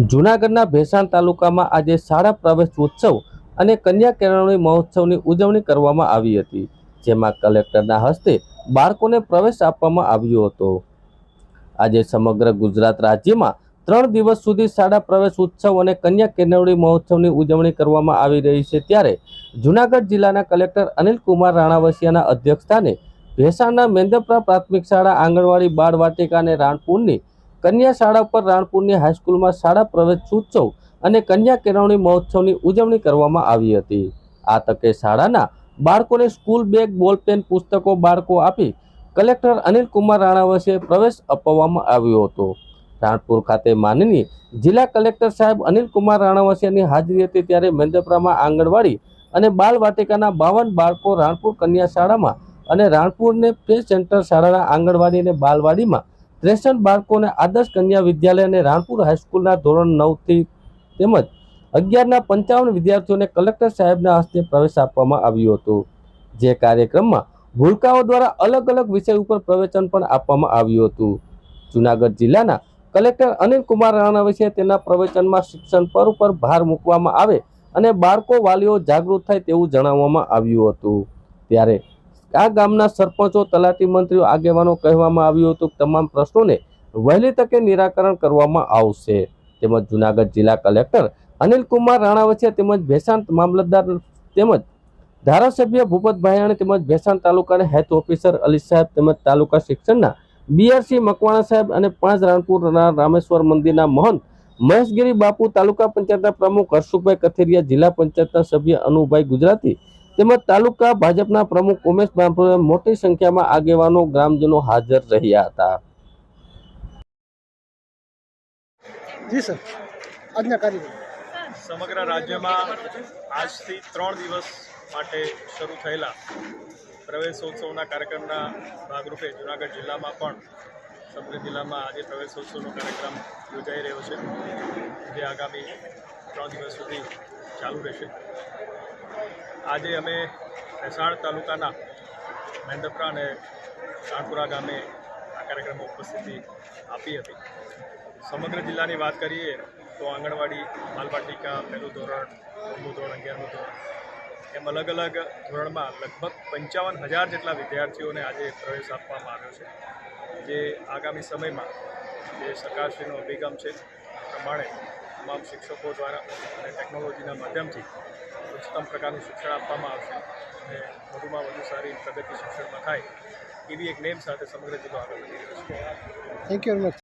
જૂનાગઢના ભેસાણ તાલુકામાં આજે શાળા પ્રવેશ ઉત્સવ અને કન્યા કેળવણી મહોત્સવની ઉજવણી કરવામાં આવી હતી, જેમાં કલેક્ટરના હસ્તે બાળકોને પ્રવેશ આપવામાં આવ્યો હતો. આજે સમગ્ર ગુજરાત રાજ્યમાં ત્રણ દિવસ સુધી શાળા પ્રવેશ ઉત્સવ અને કન્યા કેળવણી મહોત્સવની ઉજવણી કરવામાં આવી રહી છે, ત્યારે જૂનાગઢ જિલ્લાના કલેક્ટર અનિલ કુમાર રાણાવસિયાના અધ્યક્ષસ્થાને ભેસાણના મેંદપરા પ્રાથમિક શાળા આંગણવાડી બાળ વાટિકા અને રાણપુરની કન્યા શાળા પર રાણપુરની હાઈસ્કૂલમાં શાળા પ્રવેશ ઉત્સવ અને કન્યા કેળવણી મહોત્સવની ઉજવણી કરવામાં આવી હતી. આ તકે શાળાના બાળકોને સ્કૂલ બેગ, બોલપેન, પુસ્તકો, બાળકો આપી કલેક્ટર અનિલ કુમાર રાણાવસે પ્રવેશ અપાવવામાં આવ્યો હતો. રાણપુર ખાતે માનનીય જિલ્લા કલેક્ટર સાહેબ અનિલ કુમાર રાણાવસિયાની હાજરી હતી ત્યારે મેંદપરામાં આંગણવાડી અને બાલ વાટિકાના બાવન બાળકો રાણપુર કન્યા શાળામાં અને રાણપુરને પ્લે સેન્ટર શાળાના આંગણવાડી અને બાલવાડીમાં ત્રેસઠ બાળકોને આદર્શ કન્યા વિદ્યાલય અને રાણપુર હાઈસ્કૂલના ધોરણ નવથી તેમજ અગિયારના પંચાવન વિદ્યાર્થીઓને કલેક્ટર સાહેબના હસ્તે પ્રવેશ આપવામાં આવ્યો હતો. જે કાર્યક્રમમાં ભૂલકાઓ દ્વારા અલગ અલગ વિષય ઉપર પ્રવચન પણ આપવામાં આવ્યું હતું. જુનાગઢ જિલ્લાના કલેક્ટર અનિલ કુમાર રાણા વિશે તેના પ્રવચનમાં શિક્ષણ પર ઉપર ભાર મૂકવામાં આવે અને બાળકો વાલીઓ જાગૃત થાય તેવું જણાવવામાં આવ્યું હતું. ત્યારે આ ગામના સરપંચો, તલાટી મંત્રીઓ, આગેવાનો કહેવામાં આવ્યું હતું તમામ પ્રશ્નોને વહેલી તકે નિરાકરણ કરવામાં આવશે. તેમજ જુનાગઢ જિલ્લા કલેક્ટર અનિલ કુમાર વચ્ચે તેમજ ભેસાણ મામલતદાર તેમજ ધારાસભ્ય ભૂપત ભાયાણી તેમજ ભેસાણ તાલુકાના હેલ્થ ઓફિસર અલી સાહેબ તેમજ તાલુકા શિક્ષણના બીઆરસી મકવાણા સાહેબ અને પાંચ રાણપુરના રામેશ્વર મંદિરના મહંત મહેશગીરી બાપુ, તાલુકા પંચાયતના પ્રમુખ હર્ષુભાઈ કથેરિયા, જિલ્લા પંચાયતના સભ્ય અનુભાઈ ગુજરાતી તેમજ તાલુકા ભાજપના પ્રમુખ ઉમેશ બાંભોએ મોટી સંખ્યામાં આગેવાનો ગ્રામજનો હાજર રહ્યા હતા. જી સર. આજના સમગ્ર રાજ્યમાં આજથી ત્રણ દિવસ માટે શરૂ થયેલા પ્રવેશોત્સવના કાર્યક્રમના ભાગરૂપે જૂનાગઢ જિલ્લામાં પણ સમગ્ર જિલ્લામાં આજે પ્રવેશોત્સવનો કાર્યક્રમ યોજાઈ રહ્યો છે જે આગામી ત્રણ દિવસ સુધી ચાલુ રહેશે. આજે અમે મહેસાણ તાલુકાના મેંદપરા અને રાણપુરા ગામે આ કાર્યક્રમમાં ઉપસ્થિતિ આપી હતી. સમગ્ર જિલ્લાની વાત કરીએ તો આંગણવાડી, બાલવાટિકા, પહેલું ધોરણ, નવમું ધોરણ, અગિયારમું ધોરણ, એમ અલગ અલગ ધોરણમાં લગભગ પંચાવન હજાર જેટલા વિદ્યાર્થીઓને આજે પ્રવેશ આપવામાં આવ્યો છે. જે આગામી સમયમાં જે સરકારશ્રીનો અભિગમ છે પ્રમાણે તમામ શિક્ષકો દ્વારા અને ટેકનોલોજીના માધ્યમથી ઉચ્ચતમ પ્રકારનું શિક્ષણ આપવામાં આવશે અને વધુમાં વધુ સારી પ્રગતિ શિક્ષણમાં થાય એવી એક નેમ સાથે સમગ્ર જિલ્લો આગળ વધી રહ્યો છે. Thank you very much